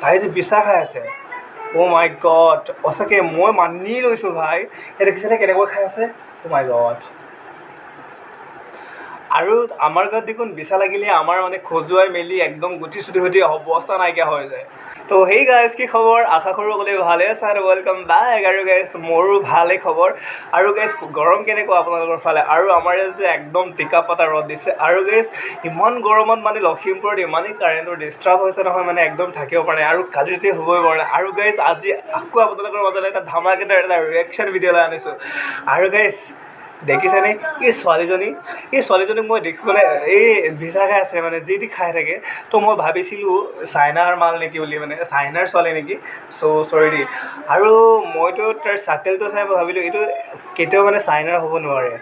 তাই যে বিছা খাই আছে। অ' মাই গড সঁচাকৈ মই মানি লৈছোঁ ভাই। এই দেখিছেনে কেনেকৈ খাই আছে? অ' মাই গড আৰু আমাৰ গাত দেখোন বিছা লাগিলে আমাৰ মানে খজুৱাই মেলি একদম গুটি চুটি সুটি অৱস্থা নাইকিয়া হৈ যায়। তো সেই গাইজ কি খবৰ? আশা কৰোঁ সকলোৱে ভালে আছে আৰু ৱেলকাম বেক আৰু গাইজ মোৰো ভালেই খবৰ। আৰু গাইজ গৰম কেনেকুৱা আপোনালোকৰ ফালে? আৰু আমাৰ ইয়াত যে একদম টিকা পাতা ৰ'দ দিছে। আৰু গাইজ ইমান গৰমত মানে লখিমপুৰত ইমানেই কাৰেণ্টৰ ডিষ্টাৰ্ব হৈছে নহয় মানে একদম থাকিব পৰা নাই। আৰু কালি ৰাতি হ'বই পৰা নাই। আৰু গাইজ আজি আকৌ আপোনালোকৰ মাজলৈ এটা ধামাকেদাৰ এটা ৰিয়েকশ্যন ভিডিঅ' লৈ আনিছোঁ। আৰু গাইজ দেখিছেনে এই ছোৱালীজনী, এই ছোৱালীজনীক মই দেখিবলৈ এই ভিজা খাই আছে মানে যি টি খাই থাকে। তো মই ভাবিছিলোঁ, চাইনাৰ মাল নেকি বুলি মানে চাইনাৰ ছোৱালী নেকি? চ' চৰি দেই। আৰু মইতো তাৰ চাৰ্কেলটো চাই ভাবিলোঁ, এইটো কেতিয়াও মানে চাইনাৰ হ'ব নোৱাৰে।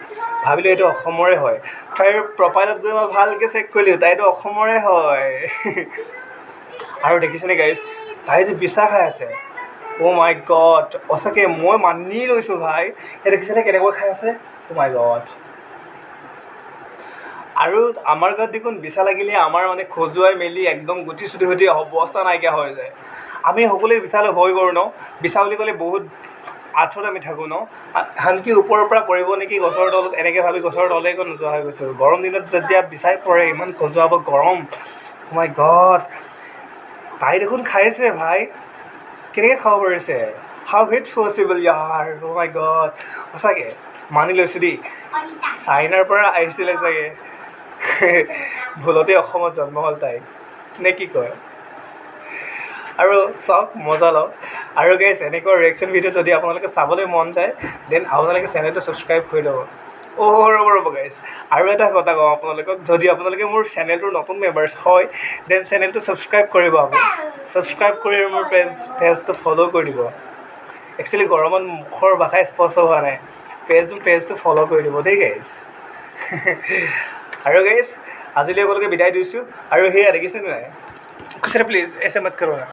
ভাবিলোঁ এইটো অসমৰে হয়। তাইৰ প্ৰফাইলত গৈ মই ভালকৈ চেক কৰিলোঁ, তাইতো অসমৰে হয়। আৰু দেখিছেনে গাইজ তাই যে বিছা খাই আছে। অ' মাই গড সঁচাকৈ মই মানি লৈছোঁ, ভাই। এই দেখিছেনে কেনেকৈ খাই আছে? মাই গড আৰু আমাৰ গাত দেখোন বিছা লাগিলে আমাৰ মানে খজুৱাই মেলি একদম গুটি চুটি সুটি অৱস্থা নাইকিয়া হৈ যায়। আমি সকলোৱে বিচালৈ ভয় কৰোঁ ন? বিছা বুলি ক'লে বহুত আঁঠত আমি থাকোঁ ন? আনকি ওপৰৰ পৰা পৰিব নেকি গছৰ তলত? এনেকৈ ভাবি গছৰ তলেকৈ নোযোৱা হৈ গৈছোঁ। গৰম দিনত যেতিয়া বিচাই পৰে ইমান খজুৱাব গৰম। মাই গড তাই দেখোন খাইছে ভাই। কেনেকৈ খাব পাৰিছে? হাউ ইট পচিবল ইয়াৰ অ' মাই গড সঁচাকৈ মানি লৈছোঁ দেই চাইনাৰ পৰা আহিছিলে চাগে ভুলতে অসমত জন্ম হ'ল তাই নে কি কয় আৰু চাওক মজা লওক আৰু গাইজ এনেকুৱা ৰিয়েকশ্যন ভিডিঅ' যদি আপোনালোকে চাবলৈ মন যায় দেন আপোনালোকে চেনেলটো ছাবস্ক্ৰাইব কৰি ল'ব। অ' ৰ'ব ৰ'ব গাইজ আৰু এটা কথা কওঁ আপোনালোকক যদি আপোনালোকে মোৰ চেনেলটোৰ নতুন মেম্বাৰ্ছ হয় দেন চেনেলটো ছাবস্ক্ৰাইব কৰিব আকৌ। ছাবস্ক্ৰাইব কৰি মোৰ পেজ পেজটো ফ'ল' কৰি দিব। একচুৱেলি গৰমত মুখৰ ভাষা স্পষ্ট হোৱা নাই। পেজটো পেজটো ফ'ল' কৰি দিব দেই গাইজ আৰু গাইজ আজিলৈ সকলোকে বিদায় দিছোঁ। আৰু সেয়া দেখিছেনে নাই? কুछ প্লিজ এছে মত কৰো না।